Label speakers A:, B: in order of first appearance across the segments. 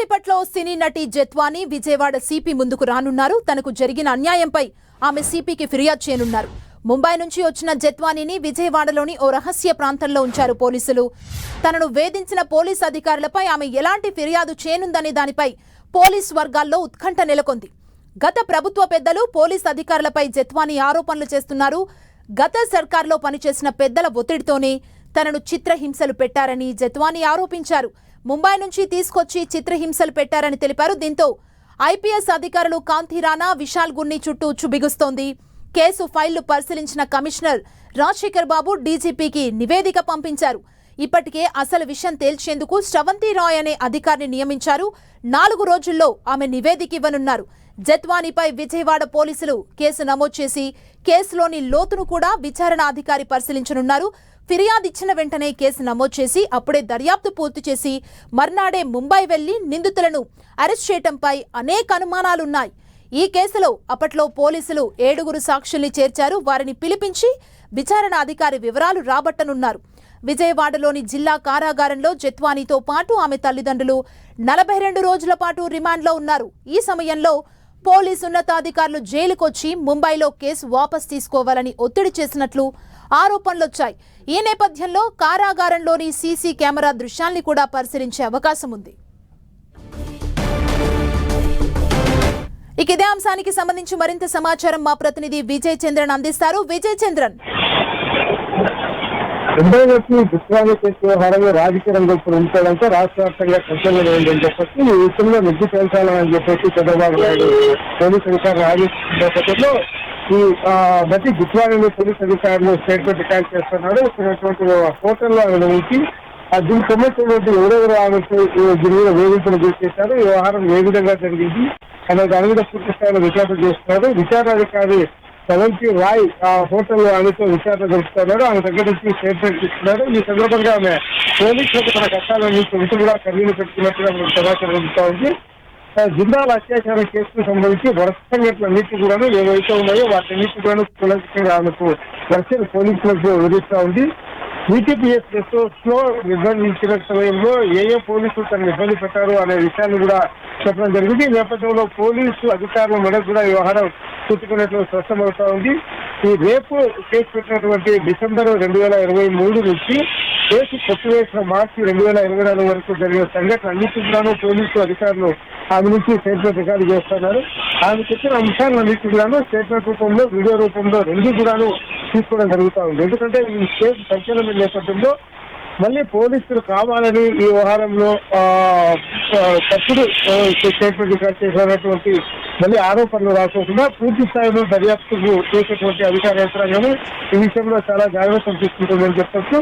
A: కాసేపట్లో సినీ నటి జత్వాని విజయవాడ సిపి ముందుకు రానున్నారు. తనకు జరిగిన అన్యాయంపై ఆమె సిపికి ఫిర్యాదు చేయనున్నారు. ముంబై నుంచి వచ్చిన జత్వానీని విజయవాడలోని ఓ రహస్య ప్రాంతంలో ఉంచారు పోలీసులు. తనను వేధించిన పోలీస్ అధికారులపై ఆమె ఎలాంటి ఫిర్యాదు చేయనుందనే దానిపై పోలీస్ వర్గాల్లో ఉత్కంఠ నెలకొంది. గత ప్రభుత్వ పెద్దలు పోలీస్ అధికారులపై జత్వానీ ఆరోపణలు చేస్తున్నారు. గత సర్కార్లో పనిచేసిన పెద్దల ఒత్తిడితోనే తనను చిత్రహింసలు పెట్టారని జత్వానీ ఆరోపించారు. ముంబై నుంచి తీసుకొచ్చి చిత్రహింసలు పెట్టారని తెలిపారు. దీంతో ఐపీఎస్ అధికారులు కాంతి రాణా విశాల్ గున్ని చుట్టూ చుబిగుస్తోంది. కేసు ఫైళ్ళు పరిశీలించిన కమిషనర్ రాజశేఖర్ బాబు డీజీపీకి నివేదిక పంపించారు. ఇప్పటికే అసలు విషయం తేల్చేందుకు శ్రవంతి రాయ్ అనే అధికారిని నియమించారు. నాలుగు రోజుల్లో ఆమె నివేదిక ఇవ్వనున్నారు. జత్వానీపై విజయవాడ పోలీసులు కేసు నమోదు చేసి కేసులోని లోతును కూడా విచారణ అధికారి పరిశీలించనున్నారు. ఫిర్యాదు ఇచ్చిన వెంటనే కేసు నమోదు చేసి అప్పుడే దర్యాప్తు పూర్తి చేసి మర్నాడే ముంబై వెళ్ళి నిందితులను అరెస్ట్ చేయటంపై అనేక అనుమానాలున్నాయి. ఈ కేసులో అప్పట్లో పోలీసులు ఏడుగురు సాక్షుల్ని చేర్చారు. వారిని పిలిపించి విచారణ అధికారి వివరాలు రాబట్టనున్నారు. విజయవాడలోని జిల్లా కారాగారంలో జత్వానీతో పాటు ఆమె తల్లిదండ్రులు నలభై రెండు రోజుల పాటు రిమాండ్లో ఉన్నారు. ఈ సమయంలో పోలీసు ఉన్నతాధికారులు జైలుకొచ్చి ముంబైలో కేసు వాపస్ తీసుకోవాలని ఒత్తిడి చేసినట్లు ఆరోపణలొచ్చాయి. ఈ నేపథ్యంలో కారాగారంలోని సీసీ కెమెరా దృశ్యాల్ని కూడా పరిశీలించే అవకాశం ఉంది. ఇక ఇదే అంశానికి సంబంధించి మరింత సమాచారం మా ప్రతినిధి విజయ్ చంద్రన్ అందిస్తారు. విజయ్ చంద్రన్.
B: ముంబై వచ్చి చేసే వ్యవహారంలో రాజకీయ రంగంలో ఉంచాలంటే రాష్ట్ర వ్యాప్తంగా చర్చలు లేదని చెప్పేసి ఈ విషయంలో నిధి పెంచాలని చెప్పేసి చంద్రబాబు నాయుడు పోలీసు అధికారులు ఆదేశించిన నేపథ్యంలో ఈ ఆ, ప్రతి గుత్వాలని పోలీసు అధికారులు స్టేట్మెంట్ రికార్డ్ చేస్తున్నారు. ఇచ్చినటువంటి హోటల్లో ఆయన ఉంచి ఆ దీనికి సంబంధించినటువంటి ఎవరెవరు ఆమెకు దీని మీద వేధింపులు గురిచేశారు ఈ వ్యవహారం ఏ విధంగా జరిగింది అనే దాని మీద పూర్తి స్థాయిలో విచారణ చేస్తున్నారు. విచారణాధికారి అధికారి రాయ్ ఆ హోటల్ ఆమెతో విచారణ జరుపుతున్నారు. ఆమె దగ్గర నుంచి స్టేట్మెంట్ ఇస్తున్నారు ఈ సందర్భంగా ఆమె పోలీసులకు తన కష్టాలని కొంచెం కూడా కన్నీళ్ళు పెట్టుకున్నట్టుగా మనకు సమాచారం ఉంది. జిల్లాలో అత్యాచారం అత్యాచార కేసుకు సంబంధించి వరుస సంఘటనలన్నిటి కూడా ఏవైతే ఉన్నాయో వాటన్నిటి కూడా కులంగా ఆమెకు వర్షం పోలీసులకు విధిస్తా ఉంది. ఈటీపీఎస్ కేసు లో నిర్బంధించిన సమయంలో ఏ ఏ పోలీసులు తనను ఇబ్బంది పెట్టారు అనే విషయాన్ని కూడా చెప్పడం జరిగింది. ఈ నేపథ్యంలో పోలీసు అధికారుల మెడకు కూడా వ్యవహారం చుట్టుకున్నట్లు స్పష్టమవుతా ఉంది. ఈ రేపు కేసు పెట్టినటువంటి డిసెంబర్ రెండు వేల ఇరవై మూడు నుంచి కేసు కొట్టివేసిన మార్చి రెండు వేల ఇరవై నాలుగు వరకు జరిగిన సంఘటన అన్నింటిలోనూ పోలీసు అధికారులు ఆమె నుంచి స్టేట్మెంట్ రికార్డు చేస్తున్నారు. ఆమె చెప్పిన అంశాలన్నింటి కూడాను స్టేట్మెంట్ రూపంలో వీడియో రూపంలో రెండు కూడాను తీసుకోవడం జరుగుతూ ఉంది. ఎందుకంటే ఈ కేసు సంచలనం నేపథ్యంలో మళ్ళీ పోలీసులు కావాలని ఈ వ్యవహారంలో తప్పుడు స్టేట్మెంట్ రికార్డ్ చేసినటువంటి మళ్ళీ ఆరోపణలు రాకుండా పూర్తి స్థాయిలో దర్యాప్తుకు చేసేటువంటి అధికార యంత్రాంగం ఈ విషయంలో చాలా జాగ్రత్తలు తీసుకుంటుందని చెప్పచ్చు.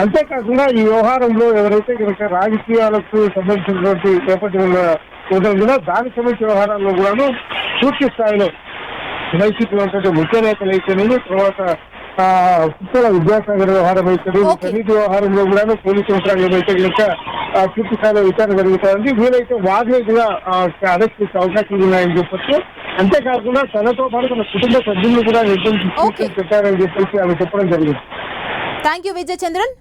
B: అంతేకాకుండా ఈ వ్యవహారంలో ఎవరైతే కనుక రాజకీయాలకు సంబంధించినటువంటి నేపథ్యం ఉన్న- ఉండడం కూడా దానికి సంబంధించిన వ్యవహారాల్లో కూడాను పూర్తి స్థాయిలో వైసీపీ ఉన్నటువంటి ముఖ్య నేతలు అయితేనేమి తర్వాత ఆ, ఉత్తర విద్యాసాగర్ వ్యవహారం అయితే. ఖరీదు వ్యవహారంలో కూడా పోలీసు యంత్రాంగం అయితే కనుక పూర్తి స్థాయిలో విచారణ జరుగుతోంది వీలైతే కూడా అరెస్ట్ చేసే అవకాశాలు ఉన్నాయని చెప్పొచ్చు అంతేకాకుండా తనతో పాటు తన కుటుంబ సభ్యులను కూడా నిర్బంధించి. పెట్టారని చెప్పేసి ఆమె చెప్పడం జరిగింది
A: థ్యాంక్ యూ విజయ్ చంద్రన్